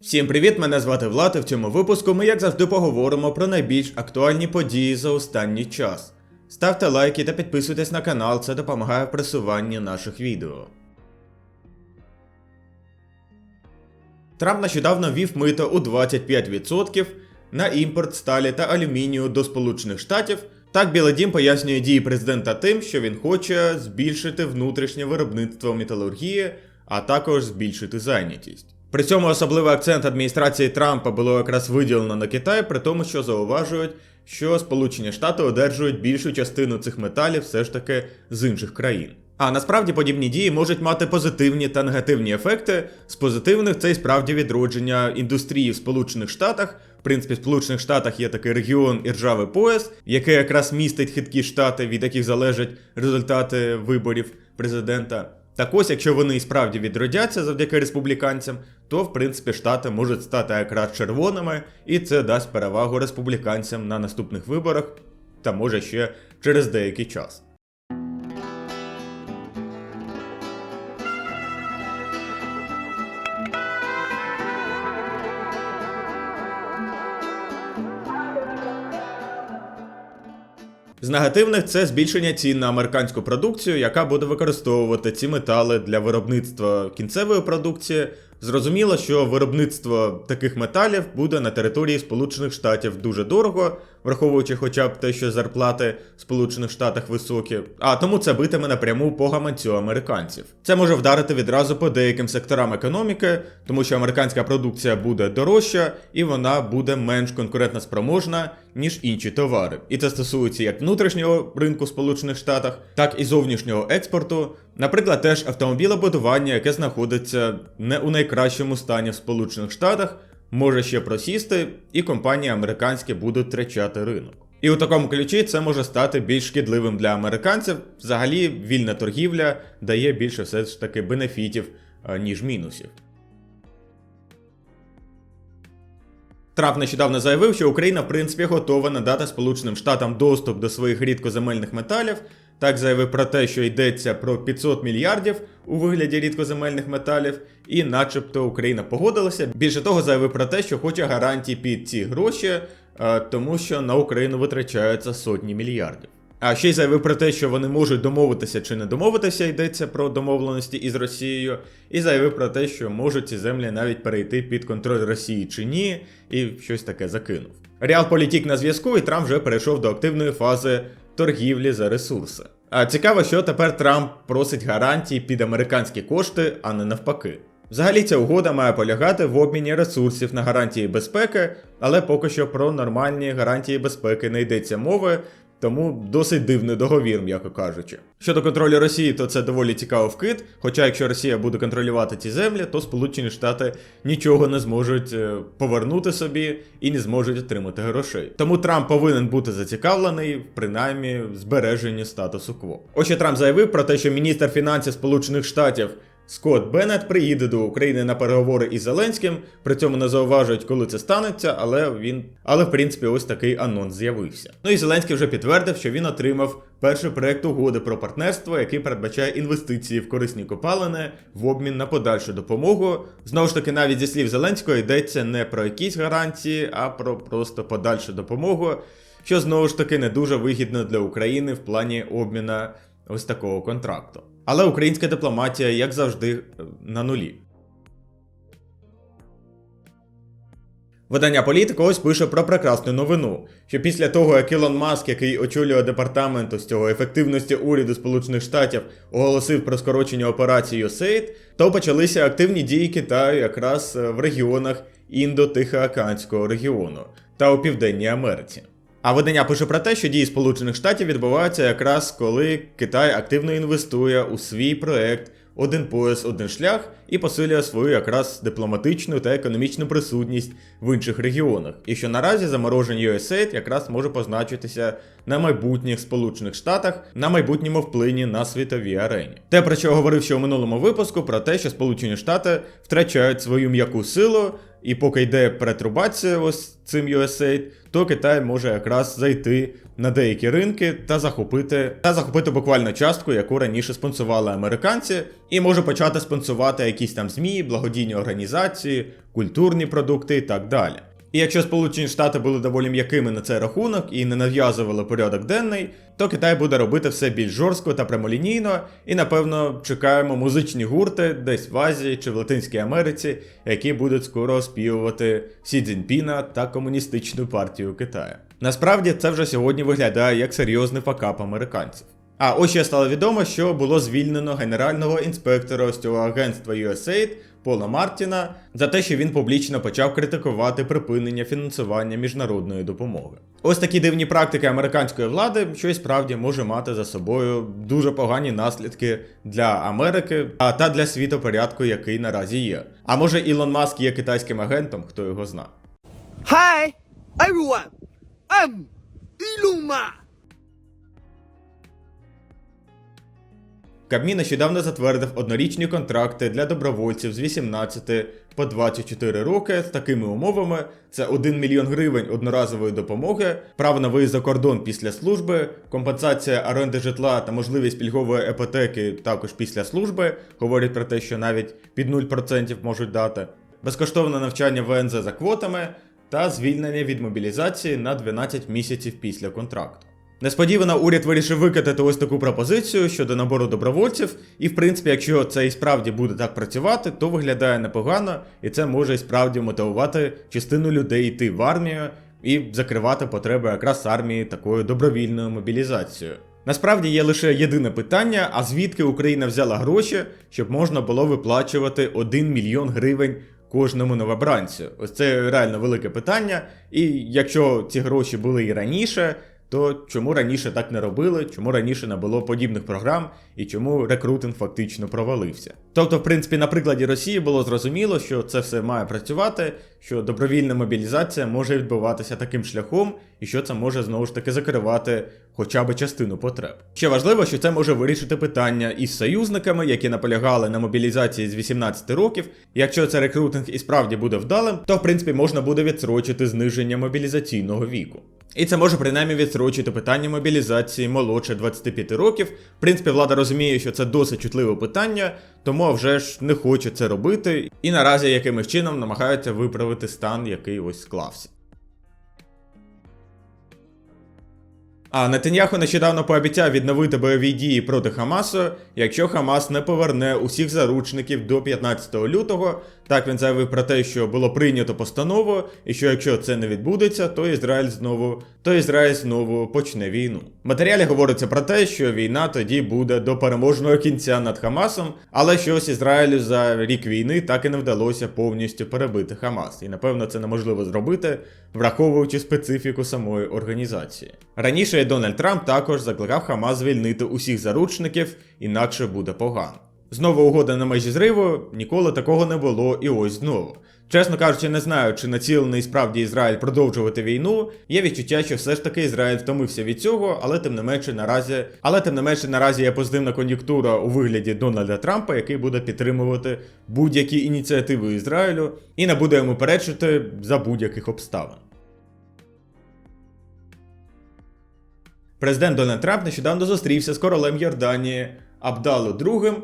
Всім привіт! Мене звати Влад, і в цьому випуску ми, як завжди, поговоримо про найбільш актуальні події за останній час. Ставте лайки та підписуйтесь на канал, це допомагає в просуванні наших відео. Трамп нещодавно ввів мито у 25% на імпорт сталі та алюмінію до Сполучених Штатів. Так Білий Дім пояснює дії президента тим, що він хоче збільшити внутрішнє виробництво металургії, а також збільшити зайнятість. При цьому особливий акцент адміністрації Трампа було якраз виділено на Китай, при тому, що зауважують, що Сполучені Штати одержують більшу частину цих металів все ж таки з інших країн. А насправді подібні дії можуть мати позитивні та негативні ефекти. З позитивних це і справді відродження індустрії в Сполучених Штатах. В принципі, в Сполучених Штатах є такий регіон і ржавий пояс, який якраз містить хиткі штати, від яких залежать результати виборів президента. Так ось, якщо вони і справді відродяться завдяки республіканцям, то в принципі штати можуть стати якраз червоними, і це дасть перевагу республіканцям на наступних виборах, та може ще через деякий час. З негативних це збільшення цін на американську продукцію, яка буде використовувати ці метали для виробництва кінцевої продукції. Зрозуміло, що виробництво таких металів буде на території Сполучених Штатів дуже дорого, враховуючи хоча б те, що зарплати в Сполучених Штатах високі, а тому це битиме напряму по гаманцю американців. Це може вдарити відразу по деяким секторам економіки, тому що американська продукція буде дорожча і вона буде менш конкурентно спроможна, ніж інші товари. І це стосується як внутрішнього ринку в Сполучених Штатах, так і зовнішнього експорту. Наприклад, теж автомобілебудування, яке знаходиться не у найкращому стані в Сполучених Штатах, може ще просісти, і компанії американські будуть втрачати ринок. І у такому ключі це може стати більш шкідливим для американців. Взагалі, вільна торгівля дає більше все ж таки бенефітів, е, ніж мінусів. Трамп нещодавно заявив, що Україна в принципі готова надати Сполученим Штатам доступ до своїх рідкоземельних металів. Так заявив про те, що йдеться про 500 мільярдів у вигляді рідкоземельних металів, і начебто Україна погодилася. Більше того, заявив про те, що хоче гарантії під ці гроші, е, тому що на Україну витрачаються сотні мільярдів. А ще й заявив про те, що вони можуть домовитися чи не домовитися, йдеться про домовленості із Росією, і заявив про те, що можуть ці землі навіть перейти під контроль Росії чи ні, і щось таке закинув. Реал політік на зв'язку, і Трамп вже перейшов до активної фази торгівлі за ресурси. А цікаво, що тепер Трамп просить гарантії під американські кошти, а не навпаки. Взагалі ця угода має полягати в обміні ресурсів на гарантії безпеки, але поки що про нормальні гарантії безпеки не йдеться мови, тому досить дивний договір, м'яко кажучи. Щодо контролю Росії, то це доволі цікаво вкид. Хоча якщо Росія буде контролювати ці землі, то Сполучені Штати нічого не зможуть е, повернути собі і не зможуть отримати грошей. Тому Трамп повинен бути зацікавлений принаймні в збереженні статусу кво. Ось ще Трамп заявив про те, що міністр фінансів Сполучених Штатів. Скотт Беннет приїде до України на переговори із Зеленським, при цьому не зауважують, коли це станеться, але він. Але в принципі ось такий анонс з'явився. Ну і Зеленський вже підтвердив, що він отримав перший проект угоди про партнерство, який передбачає інвестиції в корисні копалини в обмін на подальшу допомогу. Знову ж таки, навіть зі слів Зеленського йдеться не про якісь гарантії, а про просто подальшу допомогу, що знову ж таки не дуже вигідно для України в плані обміна ось такого контракту. Але українська дипломатія, як завжди, на нулі. Видання політика ось пише про прекрасну новину, що після того, як Ілон Маск, який очолює департамент ось цього ефективності уряду Сполучених Штатів, оголосив про скорочення операції USAID, то почалися активні дії Китаю якраз е, в регіонах Індо-Тихоокеанського регіону та у Південній Америці. А видання пише про те, що дії Сполучених Штатів відбуваються якраз коли Китай активно інвестує у свій проект Один пояс, один шлях і посилює свою якраз дипломатичну та економічну присутність в інших регіонах. І що наразі замороження USAID якраз може позначитися на майбутніх Сполучених Штатах, на майбутньому вплині на світовій арені. Те, про що говорив ще у минулому випуску, про те, що Сполучені Штати втрачають свою м'яку силу і поки йде перетрубація ось цим USAID, то Китай може якраз зайти на деякі ринки та захопити та захопити буквально частку, яку раніше спонсували американці, і може почати спонсувати якісь там ЗМІ, благодійні організації, культурні продукти і так далі. І якщо Сполучені Штати були доволі м'якими на цей рахунок і не нав'язували порядок денний, то Китай буде робити все більш жорстко та прямолінійно, і напевно чекаємо музичні гурти десь в Азії чи в Латинській Америці, які будуть скоро оспівувати Сі Цзіньпіна та комуністичну партію Китаю. Насправді це вже сьогодні виглядає як серйозний факап американців. А ось ще стало відомо, що було звільнено генерального інспектора ось цього агентства USAID Пола Мартіна за те, що він публічно почав критикувати припинення фінансування міжнародної допомоги. Ось такі дивні практики американської влади, що і справді може мати за собою дуже погані наслідки для Америки а та для світопорядку, який наразі є. А може Ілон Маск є китайським агентом, хто його зна. Hi, everyone. I'm Elon Musk. Кабмін нещодавно затвердив однорічні контракти для добровольців з 18 по 24 роки з такими умовами: це 1 мільйон гривень одноразової допомоги, право на виїзд за кордон після служби, компенсація оренди житла та можливість пільгової іпотеки також після служби. Говорять про те, що навіть під 0% можуть дати, безкоштовне навчання ВНЗ за квотами та звільнення від мобілізації на 12 місяців після контракту. Несподівано уряд вирішив викатати ось таку пропозицію щодо набору добровольців, і в принципі, якщо це і справді буде так працювати, то виглядає непогано, і це може і справді мотивувати частину людей йти в армію і закривати потреби якраз армії такою добровільною мобілізацією. Насправді є лише єдине питання: а звідки Україна взяла гроші, щоб можна було виплачувати 1 мільйон гривень кожному новобранцю? Ось це реально велике питання. І якщо ці гроші були і раніше, то чому раніше так не робили, чому раніше не було подібних програм і чому рекрутинг фактично провалився? Тобто, в принципі, на прикладі Росії було зрозуміло, що це все має працювати, що добровільна мобілізація може відбуватися таким шляхом, і що це може знову ж таки закривати хоча б частину потреб. Ще важливо, що це може вирішити питання із союзниками, які наполягали на мобілізації з 18 років. Якщо це рекрутинг і справді буде вдалим, то в принципі можна буде відсрочити зниження мобілізаційного віку. І це може принаймні відсрочити питання мобілізації молодше 25 років. В принципі, влада розуміє, що це досить чутливе питання, тому вже ж не хоче це робити, і наразі якимось чином намагаються виправити стан, який ось склався. А Нетаньяху нещодавно пообіцяв відновити бойові дії проти Хамасу, якщо Хамас не поверне усіх заручників до 15 лютого. Так він заявив про те, що було прийнято постанову, і що якщо це не відбудеться, то Ізраїль знову то Ізраїль знову почне війну. В матеріалі говориться про те, що війна тоді буде до переможного кінця над Хамасом, але щось Ізраїлю за рік війни так і не вдалося повністю перебити Хамас. І напевно це неможливо зробити, враховуючи специфіку самої організації. Раніше Дональд Трамп також закликав Хамас звільнити усіх заручників, інакше буде погано. Знову угода на межі зриву, ніколи такого не було, і ось знову. Чесно кажучи, не знаю, чи націлений справді Ізраїль продовжувати війну. Є відчуття, що все ж таки Ізраїль втомився від цього, але тим не менше наразі, але тим не менше наразі є позитивна кон'юнктура у вигляді Дональда Трампа, який буде підтримувати будь-які ініціативи Ізраїлю і не буде йому перечити за будь-яких обставин. Президент Дональд Трамп нещодавно зустрівся з королем Йорданії Абдалу II.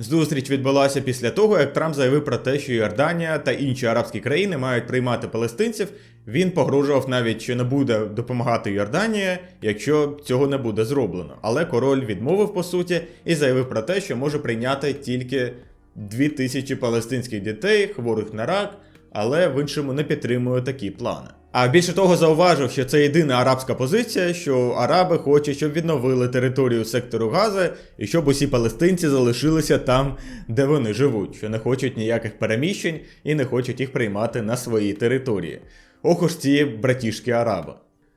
Зустріч відбулася після того, як Трамп заявив про те, що Йорданія та інші арабські країни мають приймати палестинців. Він погрожував навіть, що не буде допомагати Йорданії, якщо цього не буде зроблено. Але король відмовив по суті і заявив про те, що може прийняти тільки 2000 палестинських дітей, хворих на рак, але в іншому не підтримує такі плани. А більше того, зауважив, що це єдина арабська позиція, що араби хочуть, щоб відновили територію сектору Гази і щоб усі палестинці залишилися там, де вони живуть, що не хочуть ніяких переміщень і не хочуть їх приймати на свої території. Ох уж ці братішки араби.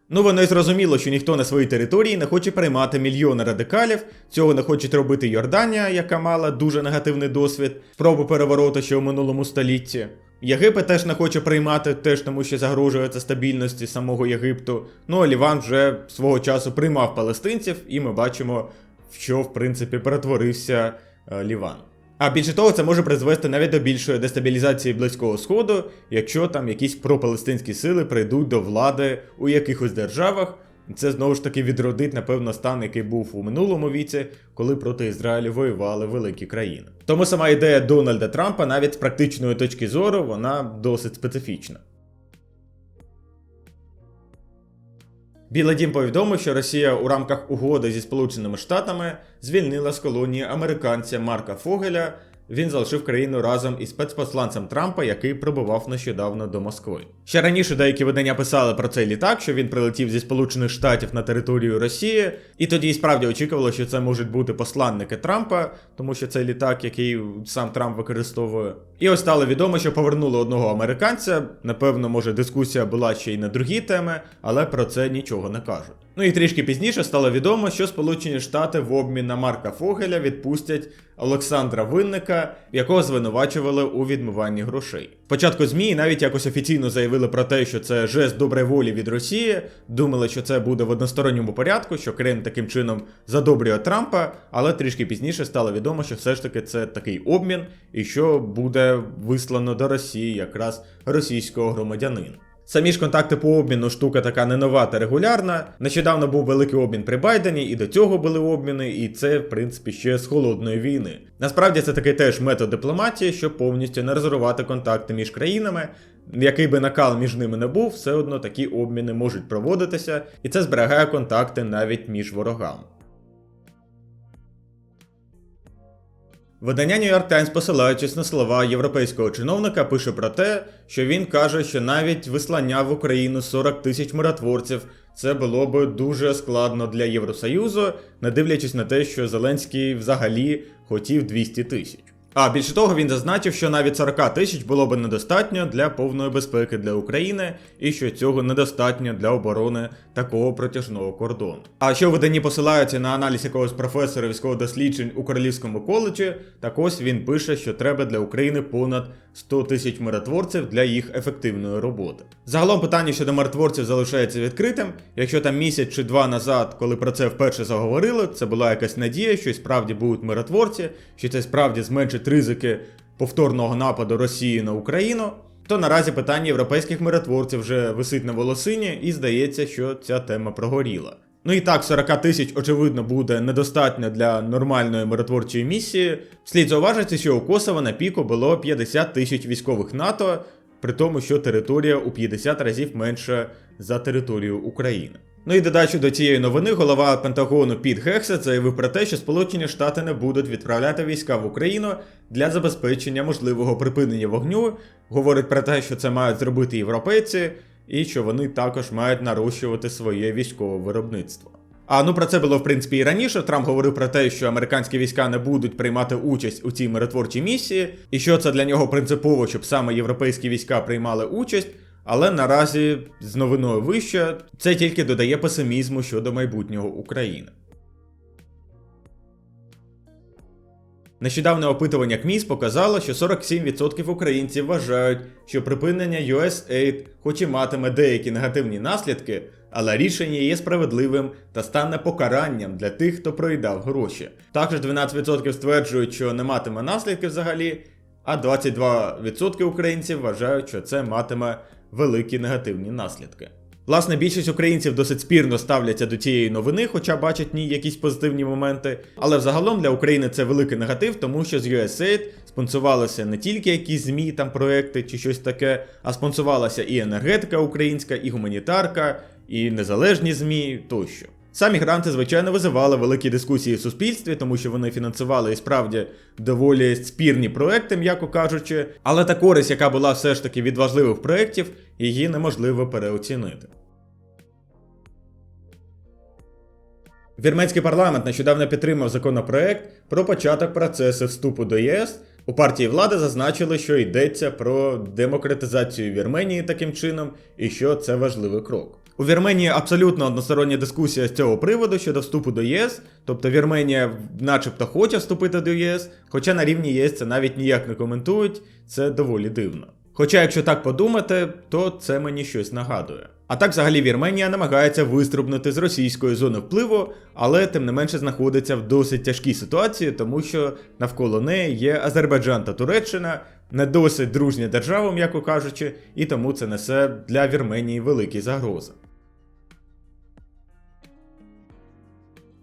Ну, воно й зрозуміло, що ніхто на своїй території не хоче приймати мільйони радикалів. Цього не хоче робити Йорданія, яка мала дуже негативний досвід, спробу перевороту ще у минулому столітті. Єгипет теж не хоче приймати, теж тому що загрожує це стабільності самого Єгипту. Ну а Ліван вже свого часу приймав палестинців, і ми бачимо, в що в принципі перетворився е, Ліван. А більше того, це може призвести навіть до більшої дестабілізації Близького Сходу, якщо там якісь пропалестинські сили прийдуть до влади у якихось державах. Це знову ж таки відродить, напевно, стан, який був у минулому віці, коли проти Ізраїлю воювали великі країни. Тому сама ідея Дональда Трампа, навіть з практичної точки зору, вона досить специфічна. Білий дім повідомив, що Росія у рамках угоди зі Сполученими Штатами звільнила з колонії американця Марка Фогеля. Він залишив країну разом із спецпосланцем Трампа, який прибував нещодавно до Москви. Ще раніше деякі видання писали про цей літак, що він прилетів зі Сполучених Штатів на територію Росії, і тоді і справді очікувало, що це можуть бути посланники Трампа, тому що це літак, який сам Трамп використовує. І ось стало відомо, що повернули одного американця. Напевно, може, дискусія була ще й на другі теми, але про це нічого не кажуть. Ну і трішки пізніше стало відомо, що Сполучені Штати в обмін на Марка Фогеля відпустять Олександра Винника, якого звинувачували у відмиванні грошей. Спочатку ЗМІ навіть якось офіційно заявили про те, що це жест доброї волі від Росії. Думали, що це буде в односторонньому порядку, що Крим таким чином задобрює Трампа, але трішки пізніше стало відомо, що все ж таки це такий обмін, і що буде вислано до Росії якраз російського громадянина. Самі ж контакти по обміну штука така не нова та регулярна. Нещодавно був великий обмін при Байдені, і до цього були обміни, і це, в принципі, ще з холодної війни. Насправді це такий теж метод дипломатії, щоб повністю не розривати контакти між країнами. Який би накал між ними не був, все одно такі обміни можуть проводитися, і це зберігає контакти навіть між ворогами. Видання New York Times, посилаючись на слова європейського чиновника, пише про те, що він каже, що навіть вислання в Україну 40 тисяч миротворців це було би дуже складно для Євросоюзу, не дивлячись на те, що Зеленський взагалі хотів 200 тисяч. А більше того, він зазначив, що навіть 40 тисяч було б недостатньо для повної безпеки для України, і що цього недостатньо для оборони такого протяжного кордону. А що в виданні посилаються на аналіз якогось професора військових досліджень у Королівському коледжі, так ось він пише, що треба для України понад 100 тисяч миротворців для їх ефективної роботи. Загалом питання щодо миротворців залишається відкритим. Якщо там місяць чи два назад, коли про це вперше заговорили, це була якась надія, що справді будуть миротворці, що це справді зменшить ризики повторного нападу Росії на Україну. То наразі питання європейських миротворців вже висить на волосині, і здається, що ця тема прогоріла. Ну і так, 40 тисяч, очевидно, буде недостатньо для нормальної миротворчої місії. Слід зауважити, що у Косово на піку було 50 тисяч військових НАТО, при тому, що територія у 50 разів менша за територію України. Ну і додачу до цієї новини голова Пентагону Піт Гексет заявив про те, що Сполучені Штати не будуть відправляти війська в Україну для забезпечення можливого припинення вогню. Говорить про те, що це мають зробити європейці, і що вони також мають нарощувати своє військове виробництво. А ну про це було в принципі і раніше. Трамп говорив про те, що американські війська не будуть приймати участь у цій миротворчій місії, і що це для нього принципово, щоб саме європейські війська приймали участь. Але наразі з новиною вище це тільки додає песимізму щодо майбутнього України. Нещодавне опитування КМІС показало, що 47% українців вважають, що припинення USAID хоч і матиме деякі негативні наслідки, але рішення є справедливим та стане покаранням для тих, хто проїдав гроші. Також 12% стверджують, що не матиме наслідків взагалі, а 22% українців вважають, що це матиме великі негативні наслідки. Власне, більшість українців досить спірно ставляться до цієї новини, хоча бачать в ній якісь позитивні моменти. Але взагалом для України це великий негатив, тому що з USAID спонсувалися не тільки якісь ЗМІ, там проекти чи щось таке, а спонсувалася і енергетика українська, і гуманітарка, і незалежні ЗМІ тощо. Самі гранти, звичайно, визивали великі дискусії в суспільстві, тому що вони фінансували і справді доволі спірні проекти, м'яко кажучи, але та користь, яка була все ж таки від важливих проєктів, її неможливо переоцінити. Вірменський парламент нещодавно підтримав законопроект про початок процесу вступу до ЄС. У партії влади зазначили, що йдеться про демократизацію Вірменії таким чином, і що це важливий крок. У Вірменії абсолютно одностороння дискусія з цього приводу щодо вступу до ЄС, тобто Вірменія начебто хоче вступити до ЄС, хоча на рівні ЄС це навіть ніяк не коментують, це доволі дивно. Хоча, якщо так подумати, то це мені щось нагадує. А так, взагалі, Вірменія намагається вистрибнути з російської зони впливу, але тим не менше знаходиться в досить тяжкій ситуації, тому що навколо неї є Азербайджан та Туреччина, не досить дружні держави, м'яко кажучи, і тому це несе для Вірменії великі загрози.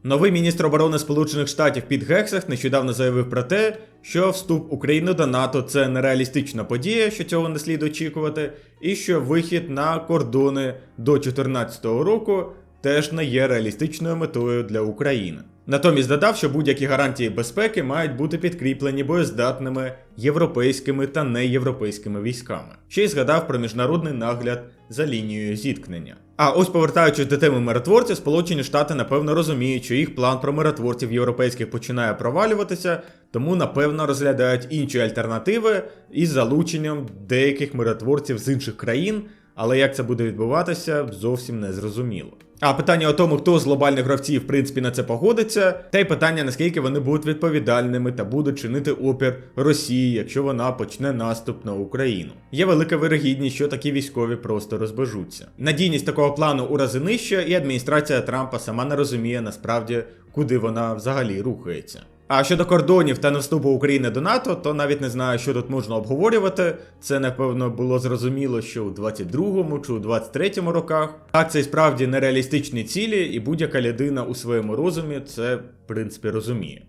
Новий міністр оборони Сполучених Штатів Піт Гексах нещодавно заявив про те, що вступ України до НАТО це нереалістична подія, що цього не слід очікувати, і що вихід на кордони до 2014 року теж не є реалістичною метою для України. Натомість додав, що будь-які гарантії безпеки мають бути підкріплені боєздатними європейськими та неєвропейськими військами. Ще й згадав про міжнародний нагляд за лінією зіткнення. А ось повертаючись до теми миротворців, Сполучені Штати напевно розуміють, що їх план про миротворців європейських починає провалюватися, тому напевно розглядають інші альтернативи із залученням деяких миротворців з інших країн, але як це буде відбуватися, зовсім не зрозуміло. А питання у тому, хто з глобальних гравців в принципі на це погодиться, та й питання, наскільки вони будуть відповідальними та будуть чинити опір Росії, якщо вона почне наступ на Україну. Є велика вирогідність, що такі військові просто розбежуться. Надійність такого плану у рази нижча, і адміністрація Трампа сама не розуміє насправді, куди вона взагалі рухається. А щодо кордонів та наступу України до НАТО, то навіть не знаю, що тут можна обговорювати. Це напевно було зрозуміло, що у 22-му чи у 23-му роках. Так, це і справді нереалістичні цілі, і будь-яка людина у своєму розумі це в принципі розуміє.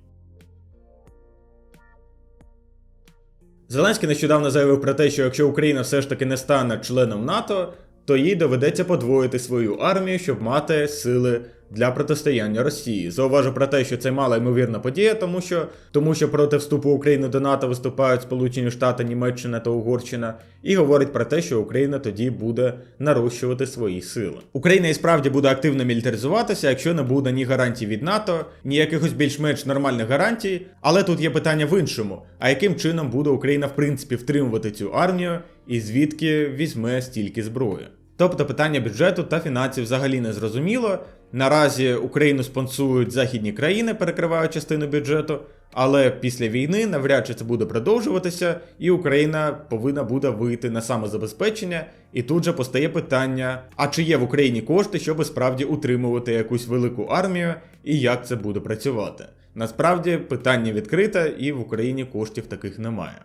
Зеленський нещодавно заявив про те, що якщо Україна все ж таки не стане членом НАТО, то їй доведеться подвоїти свою армію, щоб мати сили для протистояння Росії. Зауважу про те, що це мала ймовірна подія, тому що тому що проти вступу України до НАТО виступають Сполучені Штати, Німеччина та Угорщина, і говорить про те, що Україна тоді буде нарощувати свої сили. Україна і справді буде активно мілітаризуватися, якщо не буде ні гарантій від НАТО, ні якихось більш-менш нормальних гарантій. Але тут є питання в іншому: а яким чином буде Україна в принципі втримувати цю армію, і звідки візьме стільки зброї? Тобто питання бюджету та фінансів взагалі не зрозуміло. Наразі Україну спонсують західні країни, перекривають частину бюджету, але після війни навряд чи це буде продовжуватися, і Україна повинна буде вийти на самозабезпечення. І тут же постає питання: а чи є в Україні кошти, щоб справді утримувати якусь велику армію, і як це буде працювати? Насправді питання відкрите, і в Україні коштів таких немає.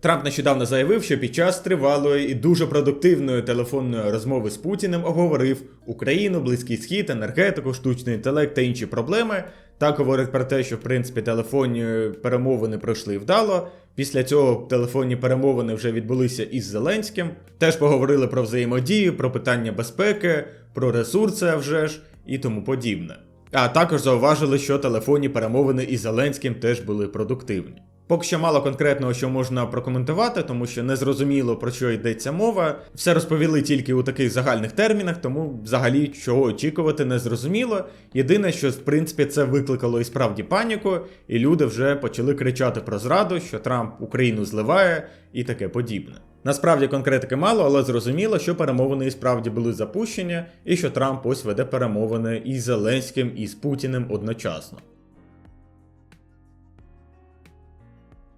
Трамп нещодавно заявив, що під час тривалої і дуже продуктивної телефонної розмови з Путіним обговорив Україну, Близький Схід, енергетику, штучний інтелект та інші проблеми. Так говорить про те, що в принципі телефонні перемовини пройшли вдало. Після цього телефонні перемовини вже відбулися із Зеленським. Теж поговорили про взаємодію, про питання безпеки, про ресурси а вже ж і тому подібне. А також зауважили, що телефонні перемовини із Зеленським теж були продуктивні. Поки що мало конкретного, що можна прокоментувати, тому що не зрозуміло про що йдеться мова. Все розповіли тільки у таких загальних термінах, тому взагалі чого очікувати не зрозуміло. Єдине, що в принципі це викликало і справді паніку, і люди вже почали кричати про зраду, що Трамп Україну зливає і таке подібне. Насправді конкретики мало, але зрозуміло, що перемовини і справді були запущені, і що Трамп ось веде перемовини із Зеленським і з Путіним одночасно.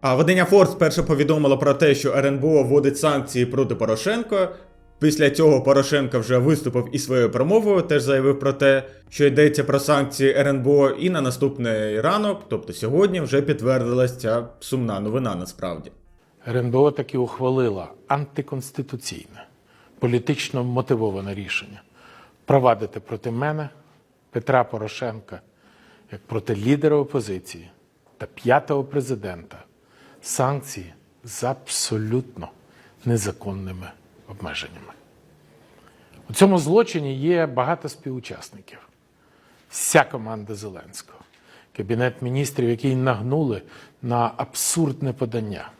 А видання Форс перше повідомило про те, що РНБО вводить санкції проти Порошенко. Після цього Порошенко вже виступив із своєю промовою, теж заявив про те, що йдеться про санкції РНБО, і на наступний ранок, тобто сьогодні, вже підтвердилась ця сумна новина насправді. РНБО таки ухвалила антиконституційне, політично мотивоване рішення провадити проти мене Петра Порошенка як проти лідера опозиції та п'ятого президента санкції з абсолютно незаконними обмеженнями. У цьому злочині є багато співучасників. Вся команда Зеленського, кабінет міністрів, який нагнули на абсурдне подання,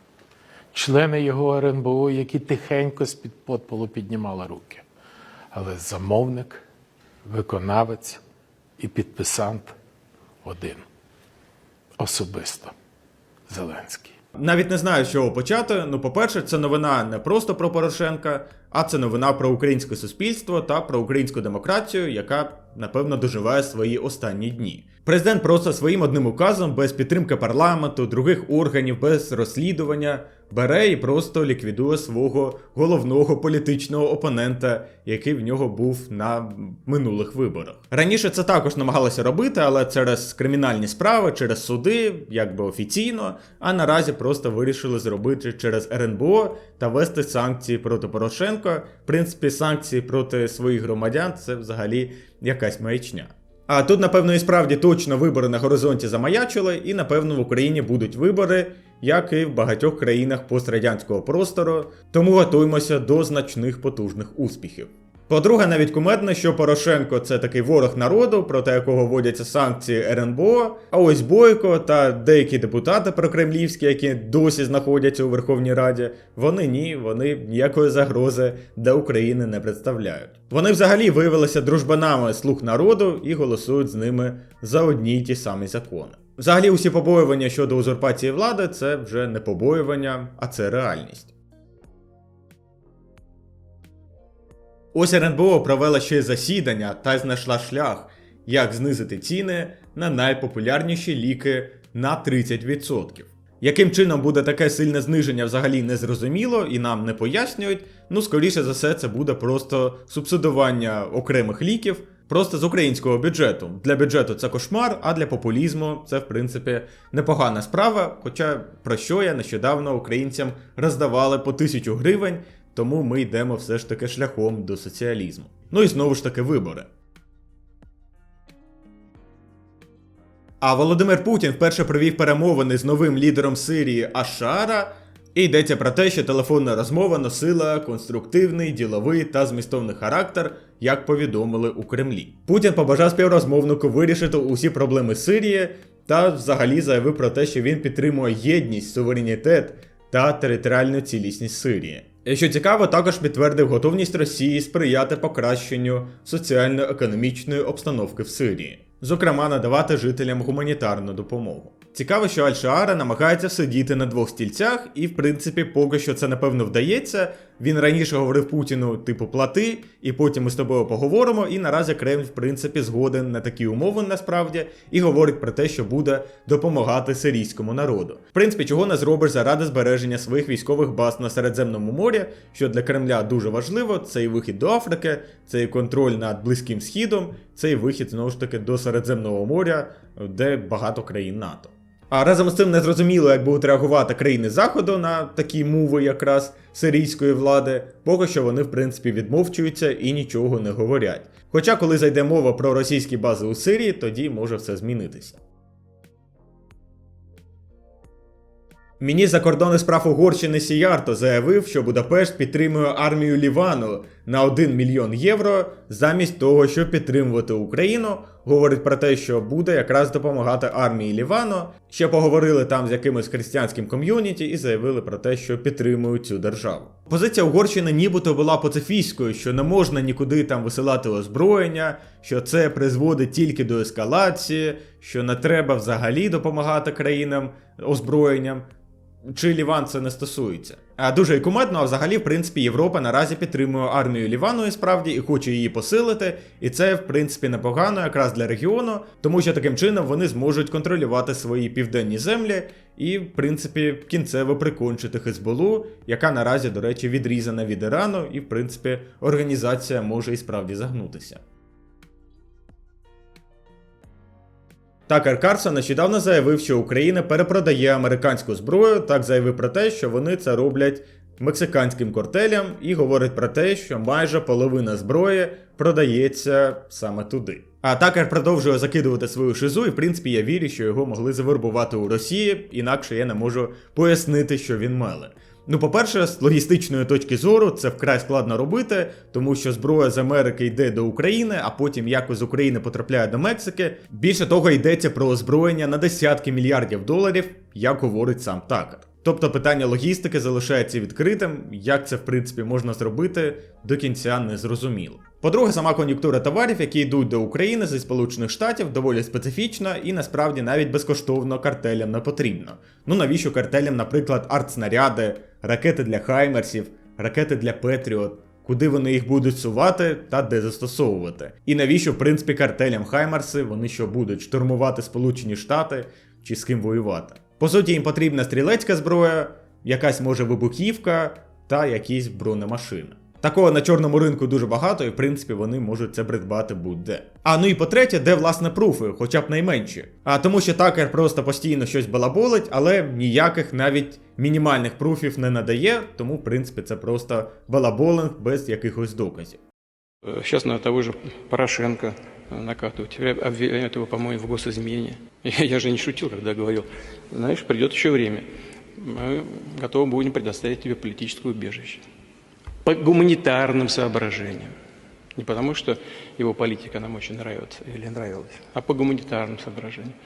члени його РНБО, які тихенько з-під подполу піднімали руки. Але замовник, виконавець і підписант один особисто Зеленський. Навіть не знаю, з чого почати. Ну, по-перше, це новина не просто про Порошенка, а це новина про українське суспільство та про українську демократію, яка напевно, доживає свої останні дні. Президент просто своїм одним указом, без підтримки парламенту, других органів, без розслідування, бере і просто ліквідує свого головного політичного опонента, який в нього був на минулих виборах. Раніше це також намагалося робити, але через кримінальні справи, через суди, якби офіційно, а наразі просто вирішили зробити через РНБО та вести санкції проти Порошенка. В принципі, санкції проти своїх громадян це взагалі якась маячня. А тут, напевно, і справді точно вибори на горизонті замаячили, і напевно в Україні будуть вибори, як і в багатьох країнах пострадянського простору, тому готуємося до значних потужних успіхів. По-друге, навіть кумедно, що Порошенко це такий ворог народу, проти якого вводяться санкції РНБО. А ось Бойко та деякі депутати прокремлівські, які досі знаходяться у Верховній Раді, вони ні, вони ніякої загрози для України не представляють. Вони взагалі виявилися дружбанами слуг народу і голосують з ними за одні й ті самі закони. Взагалі, усі побоювання щодо узурпації влади це вже не побоювання, а це реальність. Ось РНБО провела ще й засідання та знайшла шлях, як знизити ціни на найпопулярніші ліки на 30%. Яким чином буде таке сильне зниження взагалі не зрозуміло і нам не пояснюють. Ну, скоріше за все, це буде просто субсидування окремих ліків, просто з українського бюджету. Для бюджету це кошмар, а для популізму це, в принципі, непогана справа. Хоча про що я нещодавно українцям роздавали по тисячу гривень, тому ми йдемо все ж таки шляхом до соціалізму. Ну і знову ж таки вибори. А Володимир Путін вперше провів перемовини з новим лідером Сирії Ашара. І йдеться про те, що телефонна розмова носила конструктивний, діловий та змістовний характер, як повідомили у Кремлі. Путін побажав співрозмовнику вирішити усі проблеми Сирії та взагалі заявив про те, що він підтримує єдність, суверенітет та територіальну цілісність Сирії. Що цікаво, також підтвердив готовність Росії сприяти покращенню соціально-економічної обстановки в Сирії, зокрема надавати жителям гуманітарну допомогу. Цікаво, що Аль-Шаара намагається сидіти на двох стільцях, і в принципі, поки що це напевно вдається. Він раніше говорив Путіну, типу, плати, і потім ми з тобою поговоримо. І наразі Кремль, в принципі, згоден на такі умови насправді, і говорить про те, що буде допомагати сирійському народу. В принципі, чого не зробиш заради збереження своїх військових баз на Середземному морі, що для Кремля дуже важливо, це і вихід до Африки, це і контроль над Близьким Східом, це і вихід знову ж таки до Середземного моря, де багато країн НАТО. А разом з цим не зрозуміло, як будуть реагувати країни Заходу на такі мови якраз сирійської влади, поки що вони в принципі відмовчуються і нічого не говорять. Хоча, коли зайде мова про російські бази у Сирії, тоді може все змінитися. Міністр закордонних справ Угорщини Сіярто заявив, що Будапешт підтримує армію Лівану на 1 мільйон євро замість того, щоб підтримувати Україну. Говорить про те, що буде якраз допомагати армії Лівану. Ще поговорили там з якимось християнським ком'юніті і заявили про те, що підтримують цю державу. Позиція Угорщини нібито була пацифістською, що не можна нікуди там висилати озброєння, що це призводить тільки до ескалації, що не треба взагалі допомагати країнам озброєнням. Чи Ліван це не стосується? А дуже і кумедно, а взагалі, в принципі, Європа наразі підтримує армію Лівану і справді і хоче її посилити. І це, в принципі, непогано якраз для регіону, тому що таким чином вони зможуть контролювати свої південні землі і, в принципі, кінцево прикончити Хезболу, яка наразі, до речі, відрізана від Ірану, і, в принципі, організація може і справді загнутися. Такер Карсон нещодавно заявив, що Україна перепродає американську зброю, так заявив про те, що вони це роблять мексиканським картелям, і говорить про те, що майже половина зброї продається саме туди. А Такер продовжує закидувати свою шизу, і в принципі я вірю, що його могли завербувати у Росії, інакше я не можу пояснити, що він меле. Ну, по-перше, з логістичної точки зору це вкрай складно робити, тому що зброя з Америки йде до України, а потім якось з України потрапляє до Мексики. Більше того, йдеться про озброєння на десятки мільярдів доларів, як говорить сам Такер. Тобто питання логістики залишається відкритим, як це в принципі можна зробити, до кінця не зрозуміло. По-друге, сама кон'юнктура товарів, які йдуть до України зі Сполучених Штатів, доволі специфічна і насправді навіть безкоштовно картелям не потрібно. Ну навіщо картелям, наприклад, артснаряди, ракети для Хаймерсів, ракети для Петріот, куди вони їх будуть сувати та де застосовувати. І навіщо, в принципі, картелям Хаймарси вони що будуть штурмувати Сполучені Штати чи з ким воювати. По суті, їм потрібна стрілецька зброя, якась може вибухівка та якісь бронемашини. Такого на чорному ринку дуже багато, і в принципі вони можуть це придбати будь-де. А ну і по-третє, де власне пруфи, хоча б найменші. А тому що такер просто постійно щось балаболить, але ніяких навіть мінімальних пруфів не надає, тому в принципі це просто балаболинг без якихось доказів. Э, Сейчас на того же Порошенко э, накатывают. Теперь обвиняют его, по-моему, в госизмене. Я, я же не шутил, когда говорил. Знаешь, придет еще время. Мы готовы будем предоставить тебе политическое убежище. По гуманитарным соображениям. Не потому, что его политика нам очень нравится или нравилась, а по гуманитарным соображениям.